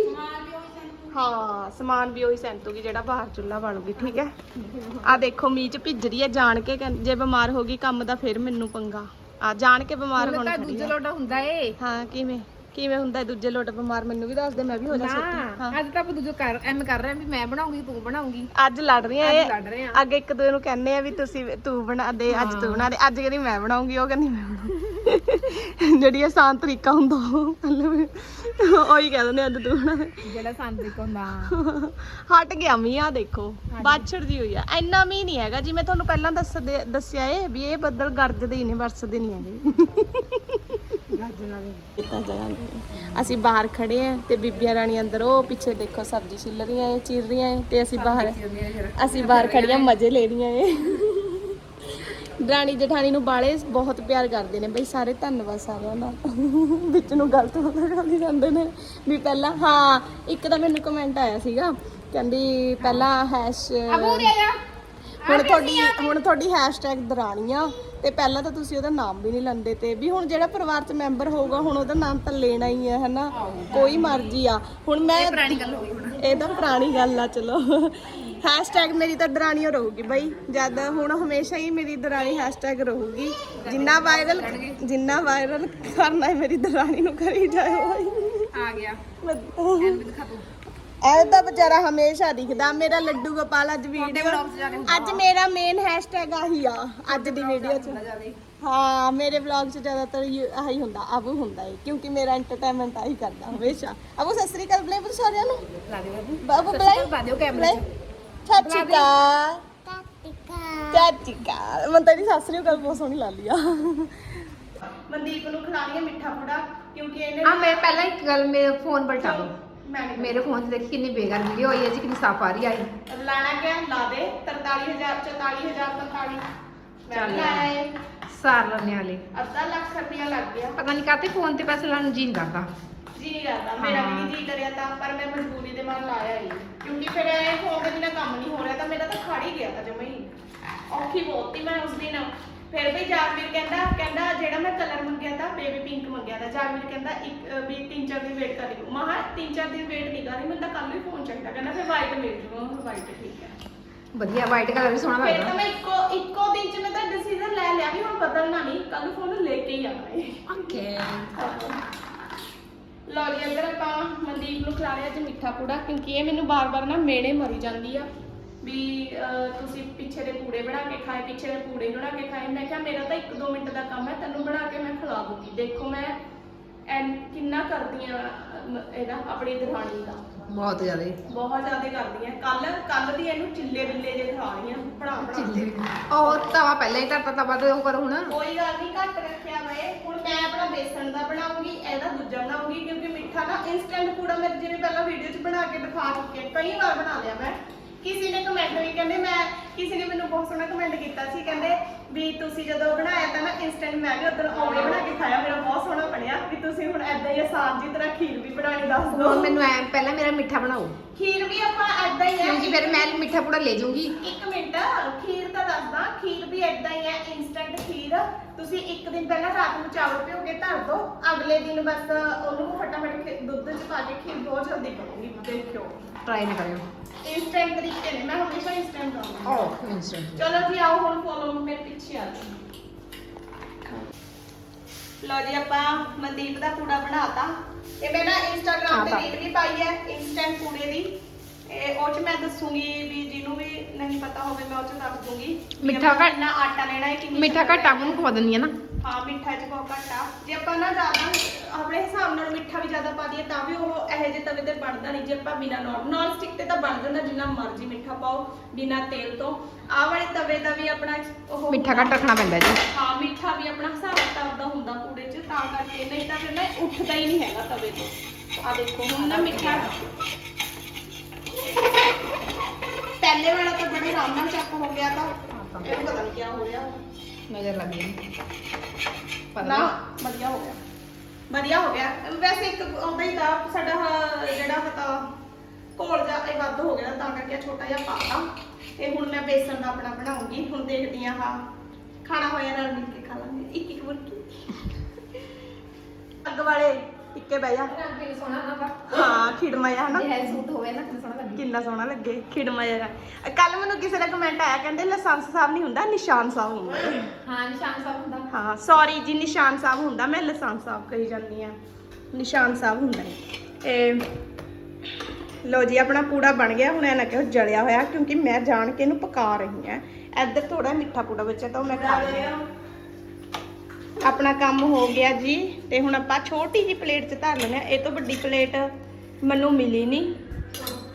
ਹਾਂ ਸਮਾਨ ਵੀ ਉਹੀ ਸੈਂਤੂਗੀ ਜਿਹੜਾ ਬਾਹਰ ਚੁੱਲ੍ਹਾ ਬਾਲੂਗੀ ਠੀਕ ਹੈ? ਆ ਦੇਖੋ ਮੀਂਹ ਚ ਭਿੱਜ ਰਹੀ ਹੈ ਜਾਣ ਕੇ ਕਹਿੰ- ਜੇ ਬਿਮਾਰ ਹੋ ਗਈ ਕੰਮ ਦਾ ਫਿਰ ਮੈਨੂੰ ਪੰਗਾ। ਆ ਜਾਣ ਕੇ ਬਿਮਾਰ ਹੁਣ ਹੋਣ ਤਾਂ ਖੜੀ ਦੂਜੇ ਆ। ਲੋਟਾ ਹੁੰਦਾ ਏ। ਹਾਂ ਕਿਵੇਂ? ਕਿਵੇਂ ਹੁੰਦਾ ਹੈ? ਦੂਜੇ ਲੋਟ ਬਿਮਾਰ ਮੈਨੂੰ ਵੀ ਦੱਸ ਦੇ ਮੈਂ ਵੀ ਹੋ ਜਾ ਸਕਦੀ ਨਾ ਹਾਂ। ਅੱਜ ਤਾਂ ਆਪਾਂ ਦੂਜੇ ਕਰ ਐਵੇਂ ਕਰ ਰਹੇ ਆ ਵੀ ਮੈਂ ਬਣਾਉਂਗੀ ਤੂੰ ਬਣਾਉਂਗੀ। ਅੱਜ ਲੜ ਅੱਜ ਰਹੇ ਆ ਅੱਗੇ ਇੱਕ ਦੂਜੇ ਨੂੰ ਕਹਿੰਦੇ ਆ ਵੀ ਤੁਸੀਂ ਤੂੰ ਬਣਾ ਦੇ ਅੱਜ ਤੂੰ ਬਣਾ ਦੇ। ਅੱਜ ਕਹਿੰਦੀ ਮੈਂ ਬਣਾਉਂਗੀ ਉਹ ਕਹਿੰਦੀ ਮੈਂ ਬਣਾਉਂਗੀ। ਜਿਹੜੀ ਆਸਾਨ ਤਰੀਕਾ ਹੁੰਦਾ ਉਹ ਮਤਲਬ ਉਹੀ ਕਹਿ ਦਿੰਦੇ ਅੱਜ ਤੂੰ ਬਣਾ ਦੇ। ਜਿਹੜਾ ਸੰਤਿਕ ਹੁੰਦਾ। ਹਟ ਗਿਆ ਮੀਂਹ ਆ ਦੇਖੋ ਬਾਛੜ ਜੀ ਹੋਈ ਆ। ਇੰਨਾ ਮੀਂਹ ਨਹੀਂ ਹੈਗਾ ਜਿਵੇਂ ਤੁਹਾਨੂੰ ਪਹਿਲਾਂ ਦੱਸ ਦੱਸਿਆ ਏ ਵੀ ਇਹ ਬੱਦਲ ਗਰਜਦੇ ਹੀ ਨੇ ਵਰਸਦੇ ਨਹੀਂ ਹੈਗੇ। ਜਗ੍ਹਾ। ਅਸੀਂ ਬਾਹਰ ਖੜੇ ਆ ਤੇ ਬੀਬੀਆਂ ਰਾਣੀ ਅੰਦਰ ਉਹ ਪਿੱਛੇ ਦੇਖੋ ਸਬਜ਼ੀ ਛਿੱਲ ਰਹੀਆਂ ਏ ਚੀਰ ਰਹੀਆਂ ਏ ਤੇ ਅਸੀਂ ਬਾਹਰ ਅਸੀਂ ਬਾਹਰ ਖੜੀਆਂ ਮਜ਼ੇ ਲੈ ਰਹੀਆਂ ਏ ਰਾਣੀ ਜਠਾਣੀ ਨੂੰ ਬਾਲੇ ਬਹੁਤ ਪਿਆਰ ਕਰਦੇ ਨੇ ਬਈ ਸਾਰੇ ਧੰਨਵਾਦ ਸਾਰਿਆਂ ਦਾ। ਵਿੱਚ ਨੂੰ ਗਲਤ ਹੁੰਦਾ ਗਾਲੀ ਜਾਂਦੇ ਨੇ। ਵੀ ਪਹਿਲਾਂ ਹਾਂ ਇੱਕ ਤਾਂ ਮੈਨੂੰ ਕਮੈਂਟ ਆਇਆ ਸੀਗਾ ਕਹਿੰਦੀ ਪਹਿਲਾਂ ਹੈਸ਼ ਹੁਣ ਤੁਹਾਡੀ ਹੁਣ ਤੁਹਾਡੀ ਹੈਸ਼ਟੈਗ ਦਰਾਣੀਆਂ ਤੇ ਪਹਿਲਾਂ ਤਾਂ ਤੁਸੀਂ ਉਹਦਾ ਨਾਮ ਵੀ ਨਹੀਂ ਲੈਂਦੇ ਤੇ ਵੀ ਹੁਣ ਜਿਹੜਾ ਪਰਿਵਾਰ ਚ ਮੈਂਬਰ ਹੋਊਗਾ ਹੁਣ ਉਹਦਾ ਨਾਮ ਤਾਂ ਲੈਣਾ ਹੀ ਹੈ ਹਨਾ? ਕੋਈ ਮਰਜ਼ੀ ਆ। ਹੁਣ ਮੈਂ ਪੁਰਾਣੀ ਗੱਲ ਹੋ ਗਈ ਹੁਣ। ਇਹ ਤਾਂ ਪੁਰਾਣੀ ਗੱਲ ਆ ਚਲੋ। ਹੈਸ਼ਟੈਗ ਮੇਰੀ ਤਾਂ ਦਰਾਣੀਓ ਰਹੂਗੀ ਬਈ। ਜਦ ਹੁਣ ਹਮੇਸ਼ਾ ਹੀ ਮੇਰੀ ਦਰਾਣੀ ਹੈਸ਼ਟੈਗ ਰਹੂਗੀ। ਜਿੰਨਾ ਵਾਇਰਲ ਜਿੰਨਾ ਵਾਇਰਲ ਕਰਨਾ ਹੈ ਮੇਰੀ ਦਰਾਣੀ ਨੂੰ ਕਰੀ ਜਾਇਓ। ਆ ਗਿਆ। ਦਿਖਾ ਇਹ ਤਾਂ ਵਿਚਾਰਾ ਹਮੇਸ਼ਾ ਦਿਖਦਾ। ਮੇਰਾ ਲੱਡੂ ਗੋਪਾਲ ਅੱਜ ਵੀਡੀਓ ਅੱਜ ਮੇਰਾ ਮੇਨ ਹੈਸ਼ਟੈਗ ਆਹੀ ਆ ਅੱਜ ਦੀ ਵੀਡੀਓ 'ਚ। ਹਾਂ ਮੇਰੇ ਵਲੌਗ 'ਚ ਜ਼ਿਆਦਾਤਰ ਇਹ- ਆਹੀ ਹੁੰਦਾ ਅਬੂ ਹੁੰਦਾ ਹੈ ਕਿਉਂਕਿ ਮੇਰਾ ਐਂਟਰਟੇਨਮੈਂਟ ਆਹੀ ਕਰਦਾ ਹਮੇਸ਼ਾ। ਅਬੂ ਸਤਿ ਸ੍ਰੀ ਅਕਾਲ ਪੁੱਤ ਸਾਰਿਆਂ ਨੂੰ। ਬਾਬੂ। ਬਾਬੂ ਬੁਲਾਈ ਪਾ ਦਿਓ ਕੈਮਰੇ ਚਾਚੀਕਾ ਚਾਚੀਕਾ ਮੈਂ ਤਾਂ ਇਹਦੀ ਸੱਸ ਨੇ ਗੱਲ ਬਹੁਤ ਸੋਹਣੀ ਲਾ ਲਈ ਆ। ਮਨਦੀਪ ਨੂੰ ਖਿਲਾ ਰਹੀ ਆ ਮਿੱਠਾ ਪੂੜਾ ਕਿਉਂਕਿ ਇਹਨੇ ਆ ਮੈਂ ਪਹਿਲਾਂ ਇੱਕ ਗੱਲ ਮੇਰੇ ਫੋਨ ਪਲਟਾ ਦੋ ਮੈਂ ਮੇਰੇ ਫੋਨ 'ਚ ਦੇਖੀ ਕਿੰਨੀ ਬੇਕਾਰ ਵੀਡੀਓ ਆਈ ਹੈ ਜੀ ਕਿੰਨੀ ਸਾਫ਼ ਆ ਰਹੀ ਆਈ। ਲਾਣਾ ਕਿਆ ਲਾ ਦੇ। 43000 44000 45 ਮੈਂ ਚੱਲ ਵੀ ਲਾਇਆ ਏ। ਸਾਰ ਲੈਣੇ ਵਾਲੇ ਅੱਧਾ ਲੱਖ ਰੁਪਇਆ ਲੱਗ ਗਿਆ। ਪਤਾ ਨਹੀਂ ਕਾਤੇ ਫੋਨ ਤੇ ਪੈਸੇ ਲਾਉਣ ਨੂੰ ਜੀ ਨਹੀਂ ਕਰਦਾ। ਜੀ ਨਹੀਂ ਕਰਦਾ। ਮੇਰਾ ਵੀ ਨਹੀਂ ਜੀ ਕਰਿਆ ਤਾਂ ਪਰ ਮੈਂ ਮਜਬੂਰੀ ਦੇ ਮਾਰ ਲਾਇਆ ਹੀ ਕਿਉਂਕਿ ਫਿਰ ਇਹ ਫੋਨ ਦੇ ਬਿਨਾ ਕੰਮ ਨਹੀਂ ਹੋ ਰਿਹਾ ਤਾਂ ਮੇਰਾ ਤਾਂ ਖੜ ਹੀ ਗਿਆ ਤਾਂ ਜਮਾ ਹੀ। ਔਖੀ ਬਹੁਤ ਸੀ ਮੈਂ ਉਸ ਦਿਨ। ਫਿਰ ਵੀ ਜਾਗਵੀਰ ਕਹਿੰਦਾ ਕਹਿੰਦਾ ਜਿਹੜਾ ਮੈਂ ਕਲਰ ਮੰਗਿਆ ਤਾਂ ਬੇਬੀ ਪਿੰਕ ਮੰਗਿਆ ਤਾਂ। ਜਾਗਵੀਰ ਕਹਿੰਦਾ ਇੱਕ ਵੀ ਤਿੰਨ ਚਾਰ ਦਿਨ ਵੇਟ ਕਰ ਲਈ। ਮਹਾ ਤਿੰਨ ਚਾਰ ਦਿਨ ਵੇਟ ਨਹੀਂ ਕਰ ਰਹੀ ਮੈਨੂੰ ਤਾਂ ਕੱਲ ਹੀ ਫੋਨ ਚਾਹੀਦਾ। ਕਹਿੰਦਾ ਫਿਰ ਵਾਈਟ ਮਿਲ ਜੂਗਾ ਹੁਣ ਵਾਈਟ ਠੀਕ ਹੈ। ਵਧੀਆ ਵਾਈਟ ਕਲਰ ਵੀ ਸੋਹਣਾ ਫਿਰ ਤਾਂ ਲੱਗਦਾ। ਮੈਂ ਇੱਕੋ ਇੱਕੋ ਦਿਨ ਚ ਮੈਂ ਤਾਂ ਡਿਸੀਜਨ ਲੈ ਲਿਆ ਵੀ ਹੁਣ ਬਦਲਣਾ ਨਹੀਂ ਕੱਲ ਫੋਨ ਲੈ ਕੇ ਹੀ ਆਉਣਾ ਹੈ। ਓਕੇ ਲਓ ਜੀ ਇੱਧਰ ਆਪਾਂ ਮਨਦੀਪ ਨੂੰ ਖਿਲਾ ਰਹੇ ਅੱਜ ਮਿੱਠਾ ਪੂੜਾ ਕਿਉਂਕਿ ਇਹ ਮੈਨੂੰ ਬਾਰ-ਬਾਰ ਨਾ ਮੇਣੇ ਮਰੀ ਜਾਂਦੀ ਆ। ਵੀ ਤੁਸੀਂ ਪਿੱਛੇ ਦੇ ਪੂੜੇ ਬਣਾ ਕੇ ਖਾਏ ਪਿੱਛੇ ਦੇ ਪੂੜੇ ਬਣਾ ਕੇ ਖਾਏ। ਮੈਂ ਕਿਹਾ ਮੇਰਾ ਤਾਂ 1-2 ਮਿੰਟ ਦਾ ਕੰਮ ਹੈ ਤੈਨੂੰ ਬਣਾ ਕੇ ਮੈਂ ਖਿਲਾ ਦੂੰਗੀ। ਦੇਖੋ ਮੈਂ ਐਨ ਕਿੰਨਾ ਕਰਦੀ ਆ ਇਹਦਾ ਆਪਣੀ ਦਰਾਣੀ ਦਾ। ਬਹੁਤ ਜ਼ਿਆਦਾ। ਬਹੁਤ ਜ਼ਿਆਦਾ ਕਰਦੀ ਆ। ਕੱਲ ਕੱਲ ਦੀ ਇਹਨੂੰ ਚਿੱਲੇ ਬਿੱਲੇ ਜੇ ਖਾ ਰਹੀ ਆ ਬਣਾ ਬਣਾ ਉਹ ਤਵਾ ਪਹਿਲਾਂ ਹੀ ਧਰਤਾ ਤਵਾ ਤੇ ਉਹ ਕਰੋ ਹੁਣ। ਕੋਈ ਗੱਲ ਨਹੀਂ ਘੱਟ ਰੱਖਿਆ ਵੇ। ਹੁਣ ਮੈਂ ਆਪਣਾ ਬੇਸਣ ਦਾ ਬਣਾਉਂਗੀ ਇਹਦਾ ਦੂਜਾ ਬਣਾਉਂਗੀ ਕਿਉਂਕਿ ਮਿੱਠਾ ਨਾ ਇਨਸਟੈਂਟ ਪੂੜਾ ਮੈਂ ਜਿਵੇਂ ਪਹਿਲਾਂ ਵੀਡੀਓ 'ਚ ਬਣਾ ਕੇ ਦਿਖਾ ਚੁੱਕੀ ਕਈ ਵਾਰ ਬਣਾ ਲਿਆ ਮੈਂ। ਕਿਸੇ ਨੇ ਕਮੈਂਟ ਵੀ ਕਹਿੰਦੇ ਮੈਂ ਕਿਸੇ ਨੇ ਮੈਨੂੰ ਬਹੁਤ ਸੋਹਣਾ ਕਮੈਂਟ ਕੀਤਾ ਸੀ ਕਹਿੰਦੇ ਵੀ ਤੁਸੀਂ ਜਦੋਂ ਬਣਾਇਆ ਤਾਂ ਨਾ ਇਨਸਟੈਂਟ ਮੈਂ ਵੀ ਉਦੋਂ ਔਵੇਂ ਬਣਾ ਕੇ ਖਾਇਆ ਮੇਰਾ ਬਹੁਤ ਸੋਹਣਾ ਬਣਿਆ ਵੀ ਤੁਸੀਂ ਹੁਣ ਐਦਾਂ ਹੀ ਆਸਾਨ ਜੀ ਤਰ੍ਹਾਂ ਖੀਰ ਵੀ ਬਣਾਣੀ ਦੱਸ ਹੁਣ ਦਿਓ ਮੈਨੂੰ ਐ ਪਹਿਲਾਂ ਮੇਰਾ ਮਿੱਠਾ ਬਣਾਓ। ਖੀਰ ਵੀ ਆਪਾਂ ਐਦਾਂ ਹੀ ਹੈ ਕਿਉਂਕਿ ਫਿਰ ਮੈਂ ਮਿੱਠਾ ਪੂੜਾ ਲੈ ਜਾਊਂਗੀ। ਇੱਕ ਮਿੰਟ ਖੀਰ ਤਾਂ ਦੱਸਦਾ ਖੀਰ ਵੀ ਏਦਾਂ ਹੀ ਹੈ ਇਨਸਟੈਂਟ ਖੀਰ। ਤੁਸੀਂ ਇੱਕ ਦਿਨ ਪਹਿਲਾਂ ਰਾਤ ਨੂੰ ਚਾਵਲ ਭਿਓ ਕੇ ਧਰ ਦਿਓ ਅਗਲੇ ਦਿਨ ਬਸ ਉਹਨੂੰ ਫਟਾਫਟ ਖੀ- ਦੁੱਧ 'ਚ ਪਾ ਕੇ ਖੀਰ ਬਹੁਤ ਜਲਦੀ ਬਣੂਗੀ ਦੇਖਿਓ। ਟਰਾਈ ਨਾ ਕਰਿਓ। ਇਨਸਟੈਂਟ ਤਰੀਕੇ ਨੇ ਮੈਂ ਹਮੇਸ਼ਾ ਇਨਸਟੈਂਟ ਬਣਾਉਂਦੀ ਓ ਇਨਸਟੈਂਟ ਚਲੋ ਜੀ ਆਓ ਹੁਣ ਫੋਲੋ ਮੇਰੇ ਪਿੱਛੇ ਆ ਜਾਓ। ਲਓ ਜੀ ਆਪਾਂ ਮਨਦੀਪ ਦਾ ਪੂੜਾ ਬਣਾਤਾ। ਇਹ ਮੈਂ ਨਾ ਇੰਸਟਾਗ੍ਰam ਹਾਂ, ਤੇ ਪਾ। ਰੀਲ ਵੀ ਪਾਈ ਹੈ ਇਨਸਟੈਂਟ ਪੂੜੇ ਦੀ। ਇਹ ਉਹ ਚ ਮੈਂ ਦੱਸੂਗੀ ਵੀ ਜਿਹਨੂੰ ਵੀ ਨਹੀਂ ਪਤਾ ਹੋਵੇ ਮੈਂ ਉਹ ਚ ਦੱਸ ਦੂੰਗੀ। ਵੀ ਮਿੱਠਾ ਆਪਾਂ ਘੱਟ- ਕਿੰਨਾ ਆਟਾ ਲੈਣਾ ਹੈ ਕਿੰਨੀ ਮਿੱਠਾ ਸ਼ੱਕਰ ਘੱਟਾ ਨੂੰ ਖਵਾ ਦਿੰਦੀ ਆ ਨਾ। ਹਾਂ ਮਿੱਠਾ ਚ ਬਹੁਤ ਘੱਟ ਆ। ਜੇ ਆਪਾਂ ਨਾ ਜ਼ਿਆਦਾ ਆਪਣੇ ਹਿਸਾਬ ਨਾਲ ਮਿੱਠਾ ਵੀ ਜ਼ਿਆਦਾ ਪਾ ਦਈਏ ਤਾਂ ਵੀ ਉਹ ਇਹੋ ਜਿਹੇ ਤਵੇ ਤੇ ਬਣਦਾ ਨਹੀਂ। ਜੇ ਆਪਾਂ ਬਿਨਾ ਨੌਨ ਨੌਨ ਸਟਿਕ ਤੇ ਤਾਂ ਬਣ ਜਾਂਦਾ ਜਿੰਨਾ ਮਰਜ਼ੀ ਮਿੱਠਾ ਪਾਓ ਬਿਨਾ ਤੇਲ ਤੋਂ। ਆਹ ਵਾਲੇ ਤਵੇ ਦਾ ਵੀ ਆਪਣਾ ਉਹ ਮਿੱਠਾ ਘੱਟ ਰੱਖਣਾ ਪੈਂਦਾ ਜੀ। ਹਾਂ ਮਿੱਠਾ ਵੀ ਆਪਣਾ ਹਿਸਾਬ ਕਿਤਾਬ ਦਾ ਹੁੰਦਾ ਪੂੜੇ 'ਚ ਤਾਂ ਕਰਕੇ। ਨਹੀਂ ਤਾਂ ਫਿਰ ਨਾ ਇਹ ਉੱਠਦਾ ਹੀ ਨਹੀਂ ਹੈਗਾ ਤਵੇ ਤੋਂ। ਆ ਦੇਖੋ ਹੁਣ ਨਾ ਮਿੱਠਾ ਪਹਿਲੇ ਵਾਲਾ ਤਾਂ ਬੜੇ ਆਰਾਮ ਨਾਲ ਚੱਕ ਹੋ ਗਿਆ ਤਾਂ। ਇਹਨੂੰ ਪਤਾ ਨਹੀਂ ਕੀ ਹੋ ਰਿਹਾ। ਨਜ਼ਰ ਲੱਗ ਗਈ। ਪਤਾ ਨਾ ਨਹੀਂ ਵਧੀਆ ਹੋ ਗਿਆ। ਵਧੀਆ ਹੋ ਗਿਆ। ਵੈਸੇ ਇੱਕ ਆਉਂਦਾ ਹੀ ਤਾਂ ਸਾਡਾ ਆਹ ਜਿਹੜਾ ਪਤਾ ਘੋਲ ਜਾ ਇਹ ਵੱਧ ਹੋ ਗਿਆ ਤਾਂ ਕਰਕੇ ਛੋਟਾ ਜਿਹਾ ਪਾਤਾ। ਤੇ ਹੁਣ ਮੈਂ ਬੇਸਣ ਦਾ ਆਪਣਾ ਬਣਾਉਂਗੀ। ਹੁਣ ਦੇਖਦੀ ਹਾਂ ਹਾਂ ਖਾਣਾ ਹੋਇਆ ਨਾਲ ਮਿਲ ਕੇ ਖਾ ਲਾਂਗੇ। ਇੱਕ ਇੱਕ ਬੁਰਕੀ ਅੱਗ ਵਾਲੇ। ਟਿੱਕੇ ਬਹਿ ਜਾ। ਰੰਗ ਵੀ ਸੋਹਣਾ ਨਾ ਦਾ ਹਾਂ ਖਿੜਮਾ ਜਿਹਾ ਹਨਾ। ਜੇ ਹੈ ਸੂਟ ਹੋਵੇ ਨਾ ਕਿੰਨਾ ਸੋਹਣਾ ਲੱਗੇ। ਕਿੰਨਾ ਸੋਹਣਾ ਲੱਗੇ ਖਿੜਮਾ ਜਿਹਾ ਕੱਲ ਮੈਨੂੰ ਕਿਸੇ ਦਾ ਕਮੈਂਟ ਆਇਆ ਕਹਿੰਦੇ ਲਾਇਸੈਂਸ ਸਾਹਿਬ ਨਹੀਂ ਹੁੰਦਾ ਨਿਸ਼ਾਨ ਸਾਹਿਬ ਹੁੰਦਾ। ਹੈ। ਨਿਸ਼ਾਨ ਸਾਹਿਬ ਹੁੰਦਾ। ਹਾਂ ਸੌਰੀ ਜੀ ਨਿਸ਼ਾਨ ਸਾਹਿਬ ਹੁੰਦਾ ਮੈਂ ਲਾਇਸੈਂਸ ਸਾਹਿਬ ਕਹੀ ਜਾਂਦੀ ਆ ਨਿਸ਼ਾਨ ਸਾਹਿਬ ਹੁੰਦਾ ਹੈ। ਇਹ ਲੋ ਜੀ ਆਪਣਾ ਪੂੜਾ ਬਣ ਗਿਆ ਹੁਣ ਇਹ ਨਾ ਕਿਹੋ ਜਲਿਆ ਹੋਇਆ ਕਿਉਂਕਿ ਮੈਂ ਜਾਣ ਕੇ ਇਹਨੂੰ ਪਕਾ ਰਹੀ ਆ ਇੱਧਰ ਥੋੜਾ ਮਿੱਠਾ ਪੂੜਾ ਵਿੱਚ ਹੈ ਤਾਂ ਮੈਂ ਖਾ ਹਾਂ ਆਪਣਾ ਕੰਮ ਹੋ ਗਿਆ ਜੀ ਤੇ ਹੁਣ ਆਪਾਂ ਛੋਟੀ ਜੀ ਪਲੇਟ 'ਚ ਧਰ ਲੈਣੇ ਆ ਇਹ ਤੋਂ ਵੱਡੀ ਪਲੇਟ ਮੈਨੂੰ ਮਿਲੀ ਨਹੀਂ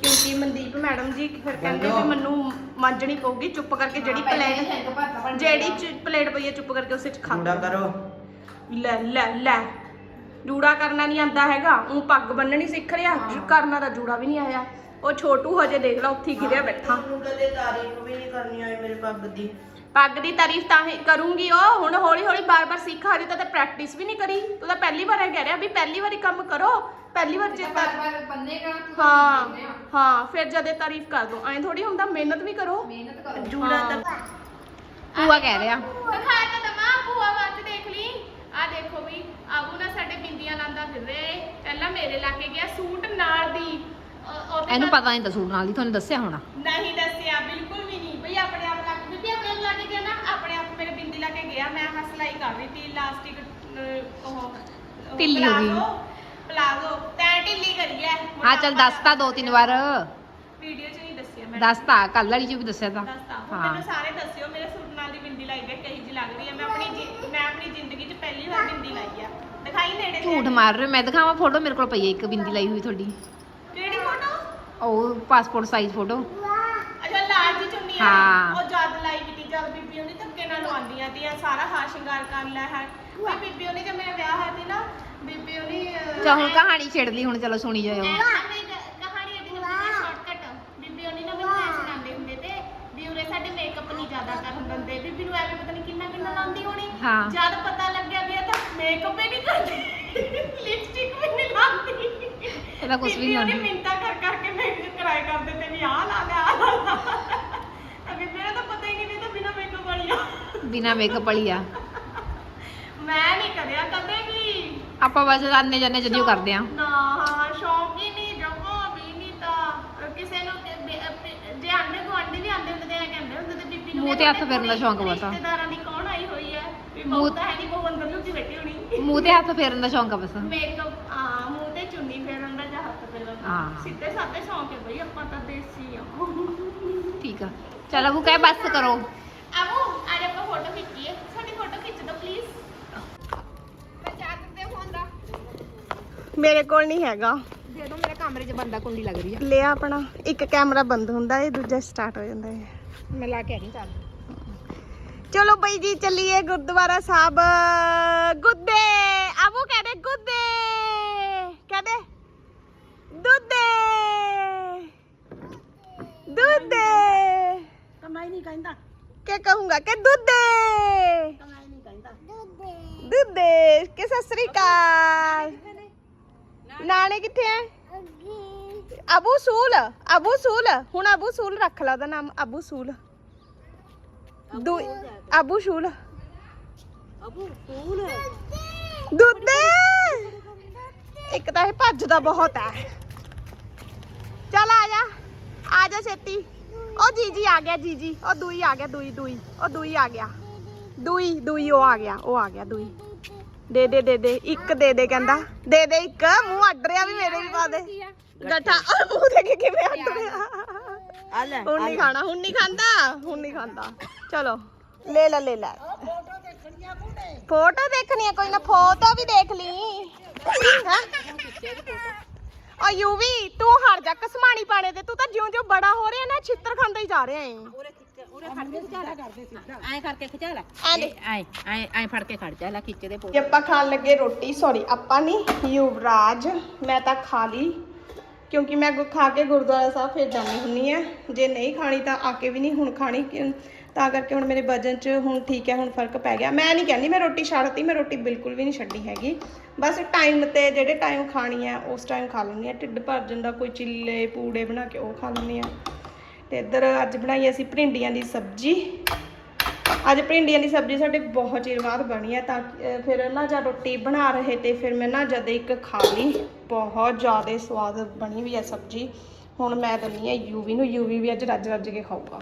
ਕਿਉਂਕਿ ਮਨਦੀਪ ਮੈਡਮ ਜੀ ਫਿਰ ਕਹਿੰਦੇ ਵੀ ਮੈਨੂੰ ਮਾਂਜਣੀ ਪਊਗੀ ਚੁੱਪ ਕਰਕੇ ਜਿਹੜੀ ਪਲੇਟ ਜਿਹੜੀ ਪਲੇਟ ਪਈ ਹੈ ਚੁੱਪ ਕਰਕੇ ਉਸੇ ਚ ਖਾ ਕੂੜਾ ਕਰੋ। ਲੈ ਲੈ ਲੈ। ਜੂੜਾ ਕਰਨਾ ਨਹੀਂ ਆਂਦਾ ਹੈਗਾ। ਉਹ ਪੱਗ ਬੰਨਣੀ ਸਿੱਖ ਰਿਹਾ। ਕਰਨਾ ਤਾਂ ਜੂੜਾ ਵੀ ਨਹੀਂ ਆਇਆ। ਉਹ ਛੋਟੂ ਹਜੇ ਦੇਖ ਲਾ ਉੱਥੇ ਹੀ ਗਿਰਿਆ ਬੈਠਾ। ਕਦੇ ਤਾਰੀਫ ਵੀ ਨਹੀਂ ਕਰਨੀ ਆਈ ਮੇਰੇ ਪੱਗ ਦੀ। ਪੱਗ ਦੀ ਤਾਰੀਫ ਤਾਂ ਹੀ ਕਰੂੰਗੀ ਉਹ। ਹੁਣ ਹੌਲੀ ਹੌਲੀ ਬਾਰ-ਬਾਰ ਸਿੱਖ ਹਜੇ ਤਾਂ ਪ੍ਰੈਕਟਿਸ ਵੀ ਨਹੀਂ ਕਰੀ। ਤੂੰ ਤਾਂ ਪਹਿਲੀ ਵਾਰ ਇਹ ਕਹਿ ਰਿਹਾ ਵੀ ਪਹਿਲੀ ਵਾਰੀ ਕੰਮ ਕਰੋ ਪਹਿਲੀ ਵਾਰ ਜੇ ਤਾਂ ਬਾਰ ਬੰਨੇਗਾ ਹਾਂ ਹਾਂ। ਫਿਰ ਜਦੇ ਤਾਰੀਫ ਕਰ ਦੋ। ਐਂ ਥੋੜੀ ਹੁੰਦਾ ਮਿਹਨਤ ਵੀ ਕਰੋ। ਮਿਹਨਤ ਕਰੋ। ਜੂੜਾ ਤਾਂ ਭੂਆ ਕਹਿ ਰਿਹਾ। ਦਿਖਾ ਤਾਂ ਦਮਾ ਭੂਆ ਚ ਦੇਖ ਲਈ। ਆ ਦੇਖੋ ਵੀ ਆਬੂ ਨਾ ਸਾਡੇ ਬਿੰਦੀਆਂ ਲਾਂਦਾ ਫਿਰ ਰਿਹਾ ਪਹਿਲਾਂ ਮੇਰੇ ਲਾ ਕੇ ਗਿਆ ਸੂਟ ਨਾਲ ਦੀ। ਅ- ਉਹਦੇ ਇਹਨੂੰ ਨਾਲ- ਪਤਾ ਨਹੀਂ ਤਾਂ ਸੂਟ ਨਾਲ ਦੀ ਤੁਹਾਨੂੰ ਦੱਸਿਆ ਹੋਣਾ। ਨਹੀਂ ਦੱਸਿਆ ਬਿਲਕੁਲ ਵੀ ਨਹੀਂ। ਭਈ ਆਪਣੇ ਆਪ ਕੇ ਨਾ ਆਪਣੇ ਆਪ ਮੇਰੇ ਬਿੰਦੀ ਲਾ ਕੇ ਗਿਆ ਮੈਂ ਆਹ ਸਿਲਾਈ ਕਰ ਰਹੀ ਸੀ ਇਲਾਸਟਿਕ ਉਹ ਉਹ ਢਿੱਲੀ ਹੋ ਗਈ। ਪਲਾਜ਼ੋ- ਤੈਂ ਢਿੱਲੀ ਕਰੀ ਐ। ਹਾਂ ਚੱਲ ਦੱਸਤਾ ਦੋ ਤਿੰਨ ਵਾਰ। ਵੀਡੀਓ 'ਚ ਨਹੀਂ ਦੱਸਿਆ ਮੈਂ। ਦੱਸਤਾ ਕੱਲ ਵਾਲੀ ਚ ਵੀ ਦੱਸਿਆ ਤਾਂ। ਦੱਸਤਾ ਹੁਣ ਹਾਂ। ਮੈਨੂੰ ਸਾਰੇ ਦੱਸਿਓ ਮੇਰੇ ਸੂਟ ਨਾਲ ਦੀ ਬਿੰਦੀ ਲਾਈ ਹੈ ਕਹੀ ਜੀ ਲੱਗ ਰਹੀ ਹੈ ਮੈਂ ਆਪਣੀ ਜੀ- ਮੈਂ ਆਪਣੀ ਜ਼ਿੰਦਗੀ 'ਚ ਪਹਿਲੀ ਵਾਰ ਬਿੰਦੀ ਲਾਈ ਆ ਦਿਖਾਈ ਨੇੜੇ ਝੂਠ ਮਾਰ ਰਹੇ ਹੋ। ਮੈਂ ਦਿਖਾਵਾਂ ਫੋਟੋ ਮੇਰੇ ਕੋਲ ਪਈ ਹੈ ਇੱਕ ਬਿੰਦੀ ਲਾਈ ਹੋਈ ਤੁਹਾਡੀ। ਕਿਹੜੀ ਫੋਟੋ? ਉਹ ਪਾਸਪੋਰਟ ਸਾਈਜ਼ ਫੋਟੋ। ਅੱਛਾ ਹਾਂ। ਉਹ ਜਦ ਲਾਈ ਕੀਤੀ ਜਦ ਬੀਬੀ ਉਹਨੇ ਧੱਕੇ ਨਾਲ ਤੀਆਂ ਸਾਰਾ ਹਾਰ ਸ਼ਿੰਗਾਰ ਕਰ ਲਿਆ ਹੈ। ਵੀ ਬੀਬੀ ਉਹਨੇ ਜਦ ਮੇਰਾ ਵਿਆਹ ਹੋਇਆ ਸੀ ਨਾ ਬੀਬੀ ਉਹਨੇ ਅਹ, ਚਲੋ ਹੁਣ ਕਹਾਣੀ ਛੇੜਦੀ ਹੁਣ ਚਲੋ ਸੁਣੀ ਜਾਇਓ। ਐ ਕ- ਕਹਾਣੀ ਇਹਦੀ ਹੁੰਦੀ ਸ਼ਾਰਟਕਟ ਬੀਬੀ ਉਹਨੇ ਨਾ ਮੈਨੂੰ ਐ ਸੁਣਾਉਂਦੇ ਹੁੰਦੇ ਤੇ ਵੀ ਉਰੇ ਸਾਡੇ ਮੇਕਅਪ ਨਹੀਂ ਜ਼ਿਆਦਾ ਕਰ ਹੁੰਦੇ ਬੀਬੀ ਨੂੰ ਐਵੇਂ ਪਤਾ ਨਹੀਂ ਕਿੰਨਾ ਕਿੰਨਾ ਲਾਉਂਦੀ ਹੋਣੀ। ਹਾਂ। ਜਦ ਪਤਾ ਲੱਗਿਆ ਵੀ ਇਹ ਤਾਂ ਮੇਕਅਪ ਹੀ ਨਹੀਂ ਕਰਦੀ ਲਿਪਸਟਿਕ ਵੀ ਨਹੀਂ ਲਾਉਂਦੀ। ਇਹਦਾ ਕੁਛ ਵੀ ਬੀਬੀ ਨਹੀਂ। ਉਹਨੇ ਲਾਉਂਦੀ। ਮਿੰਤਾ ਕਰ ਕਰਕੇ ਮੇਕਅਪ ਕਰਾਏ ਕਰਦੇ ਤੇ ਵੀ ਆਹ ਲਾ ਲਿਆ ਆਹ ਲਾ ਲਿਆ। ਤਾਂ ਬੀਬੀ ਨੂੰ ਤਾਂ ਪਤਾ ਹੀ ਨਹੀਂ ਵੀ ਇਹ ਤਾਂ ਬਿਨਾ ਮੇਕਅਪ ਵਾਲੀ ਆ। ਬਿਨਾ ਮੇਕਅਪ ਵਾਲੀ ਆ ਮੈਂ ਨਹੀਂ ਕਰਿਆ ਕਦੇ ਵੀ। ਆਪਾਂ ਬਸ ਆਨੇ ਜਾਨੇ ਜදිਓ ਕਰਦੇ ਆ। ਨਾ ਹਾਂ ਸ਼ੌਂਕ ਹੀ ਨਹੀਂ ਜਮਾ ਵੀ ਨਹੀਂ ਤਾਂ। ਅਹ ਕਿਸੇ ਨੂੰ ਕਿ- ਵੀ- ਅਹ ਵੀ- ਜੇ ਆਂਡੇ ਗੁਆਂਢੀ ਵੀ ਆਂਦੇ ਹੁੰਦੇ ਤੇ ਐਂ ਕਹਿੰਦੇ ਹੁੰਦੇ ਤੇ ਬੀਬੀ ਨੂੰ ਮੂੰਹ ਤੇ ਹੱਥ ਫੇਰਨ ਦਾ ਸ਼ੌਂਕ ਬਹੁਤ ਆ। ਰਿਸ਼ਤੇਦਾਰਾਂ ਦੀ ਕੌਣ ਆਈ ਹੋਈ ਹੈ ਵੀ ਮੂੰਹ- ਬਹੁਤ ਹੈ ਨਹੀਂ ਬਹੁਤ ਅੰਦਰ ਲੁਕੀ ਬੈਠੀ ਹੋਣੀ। ਮੂੰਹ ਤੇ ਹੱਥ ਫੇਰਨ ਦਾ ਸ਼ੌਂਕ ਆ ਬਸ। ਮੇਕਅਪ ਆ ਮੂੰਹ ਤੇ ਚੁੰਨੀ ਫੇਰਨ ਦਾ ਜਾਂ ਹੱਥ ਫੇਰਨ ਦਾ। ਹਾਂ। ਸਿੱਧੇ ਸਾਦੇ ਸ਼ੌਂਕ ਹੈ ਬਈ ਆਪਾਂ ਤਾਂ ਦੇਸੀ ਆ। ਠੀਕ ਆ। ਚਲ ਅਬੂ ਕਹਿ ਬਸ ਕਰੋ ਆਵੋ ਅੱਜ ਆਪਾਂ ਫੋਟੋ ਖਿੱਚੀਏ ਸਾਡੀ ਫੋਟੋ ਖਿੱਚ ਦਿਓ ਪਲੀਜ਼ ਮੈਂ ਚਾਰਜਰ ਦੇ ਫੋਨ ਦਾ ਮੇਰੇ ਕੋਲ ਨਹੀਂ ਹੈਗਾ। ਦੇ ਦੋ ਮੇਰੇ ਕਮਰੇ 'ਚ ਬੰਦਾ ਕੁੰਡੀ ਲੱਗ ਰਹੀ ਆ। ਲਿਆ ਆਪਣਾ। ਇੱਕ ਕੈਮਰਾ ਬੰਦ ਹੁੰਦਾ ਹੈ ਦੂਜਾ ਸਟਾਰਟ ਹੋ ਜਾਂਦਾ ਹੈ ਮੈਂ ਲਾ ਕੇ ਨਹੀਂ ਚਾਰਜਰ ਚਲੋ। ਬਈ ਜੀ ਚੱਲੀਏ ਗੁਰਦੁਆਰਾ ਸਾਹਿਬ। ਗੁੱਦੇ! ਆਬੂ ਕਹਦੇ ਗੁੱਦੇ! ਕਹਦੇ ਦੁੱਦੇ! ਦੁੱਦੇ! ਕਮਾਈ ਨਹੀਂ ਕਹਿੰਦਾ। ਕੀ ਕਹੂੰਗਾ ਕਿ ਦੁੱਦੇ! ਕਮਾਈ ਨਹੀਂ ਕਹਿੰਦਾ। ਦੁੱਦੇ! ਕਿ ਸਤਿ ਸ੍ਰੀ ਅਕਾਲ। ਨਾਲੇ ਕਿੱਥੇ ਐ? ਅਬੂ ਸੂਲ ਅਬੂ ਸੂਲ। ਹੁਣ ਅਬੂ ਸੂਲ ਰੱਖ ਲਾ ਉਹਦਾ ਨਾਮ ਅਬੂ ਸੂਲ। ਦੂ ਅਬੂ ਸੂਲ। ਅਬੂ ਦੁੱਧ ਇੱਕ ਤਾਂ ਇਹ ਭੱਜਦਾ ਬਹੁਤ ਹੈ ਚੱਲ ਆ ਜਾ। ਆ ਜਾ ਛੇਤੀ। ਉਹ ਜੀਜੀ ਆ ਗਿਆ ਜੀਜੀ। ਉਹ ਦੂਈ ਆ ਗਿਆ ਦੂਈ ਦੂਈ। ਉਹ ਦੂਈ ਆ ਗਿਆ। ਦੂਈ ਦੂਈ ਉਹ ਆ ਗਿਆ ਉਹ ਆ ਗਿਆ ਦੂਈ। ਦੇ ਦੇ ਦੇ ਦੇ ਇੱਕ ਦੇ ਦੇ ਕਹਿੰਦਾ। ਦੇ ਦੇ ਇੱਕ ਮੂੰਹ ਅੱਡ ਰਿਹਾ ਵੀ ਮੇਰੇ ਵੀ ਪਾ ਦੇ। ਗੱਠਾ ਉਹ ਮੂੰਹ ਦੇ ਕੇ ਕਿਵੇਂ ਅੱਡ ਰਿਹਾ। ਆ ਲੈ ਹੁਣ ਨਹੀਂ ਖਾਣਾ ਹੁਣ ਨਹੀਂ ਖਾਂਦਾ ਹੁਣ ਨਹੀਂ ਖਾਂਦਾ। ਚਲੋ। ਲੈ ਲੈ ਲੈ ਲੈ। ਫੋਟੋ ਦੇਖਣੀ ਹੈ ਕੋਈ ਨਾ ਫੋਟੋ ਵੀ ਦੇਖ ਲਈ? ਆ। ਯੂਵੀ ਤੂੰ ਹਟ ਜਾ ਕਸਮਾਣੀ ਪਾਣੇ ਤੇ। ਤੂੰ ਤਾਂ ਜਿਉਂ ਜਿਉਂ ਬੜਾ ਹੋ ਰਿਹਾ ਨਾ ਛਿੱਤਰ ਖਾਂਦਾ ਹੀ ਜਾ ਰਿਹਾ ਏ। ਉਰੇ ਫੜ ਕੇ ਖਿਚਾ ਲੈ। ਐਂ ਕਰਕੇ ਖਿਚਾ ਲੈ। ਐਂ ਦੇ। ਐਂ ਐਂ ਐਂ ਫੜ ਕੇ ਖੜ ਜਾ ਲੈ ਖਿੱਚ ਦੇ ਪੋ ਜੇ ਆਪਾਂ ਖਾਣ ਲੱਗੇ ਰੋਟੀ ਸੌਰੀ ਆਪਾਂ ਨਹੀਂ ਯੁਵਰਾਜ ਮੈਂ ਤਾਂ ਖਾ ਲਈ। ਕਿਉਂਕਿ ਮੈਂ ਗੁ- ਖਾ ਕੇ ਗੁਰਦੁਆਰਾ ਸਾਹਿਬ ਫਿਰ ਜਾਣੀ ਹੁੰਨੀ ਆ। ਜੇ ਨਹੀਂ ਖਾਣੀ ਤਾਂ ਆ ਕੇ ਵੀ ਨਹੀਂ ਹੁਣ ਖਾਣੀ। ਕਿਉਂ- ਤਾਂ ਕਰਕੇ ਹੁਣ ਮੇਰੇ ਵਜਨ 'ਚ ਹੁਣ ਠੀਕ ਹੈ ਹੁਣ ਫ਼ਰਕ ਪੈ ਗਿਆ। ਮੈਂ ਨਹੀਂ ਕਹਿੰਦੀ ਮੈਂ ਰੋਟੀ ਛੱਡਤੀ ਮੈਂ ਰੋਟੀ ਬਿਲਕੁਲ ਵੀ ਨਹੀਂ ਛੱਡੀ ਹੈਗੀ। ਬਸ ਟਾਈਮ ਤੇ ਜਿਹੜੇ ਟਾਈਮ ਖਾਣੀ ਆ ਉਸ ਟਾਈਮ ਖਾ ਲੈਂਦੀ ਆ। ਢਿੱਡ ਭਰ ਜਾਂਦਾ ਕੋਈ ਚਿੱਲੇ ਪੂੜੇ ਬਣਾ ਕੇ ਉਹ ਖਾ ਲੈਂਦੀ ਆ। ਤੇ ਇੱਧਰ ਅੱਜ ਬਣਾਈ ਅਸੀਂ ਭਿੰਡੀਆਂ ਦੀ ਸਬਜ਼ੀ। ਅੱਜ ਭਿੰਡੀਆਂ ਦੀ ਸਬਜ਼ੀ ਸਾਡੇ ਬਹੁਤ ਚਿਰ ਬਾਅਦ ਬਣੀ ਹੈ ਤਾਂ ਕਿ- ਫਿਰ ਨਾ ਜਦ ਰੋਟੀ ਬਣਾ ਰਹੇ ਤੇ ਫਿਰ ਮੈਂ ਨਾ ਜਦ ਇੱਕ ਖਾ ਲਈ। ਬਹੁਤ ਜ਼ਿਆਦਾ ਸਵਾਦ ਬਣੀ ਵੀ ਹੈ ਸਬਜ਼ੀ। ਹੁਣ ਮੈਂ ਦਿੰਦੀ ਹਾਂ ਯੂਵੀ ਨੂੰ, ਯੂਵੀ ਵੀ ਅੱਜ ਰੱਜ ਰੱਜ ਕੇ ਖਾਊਗਾ।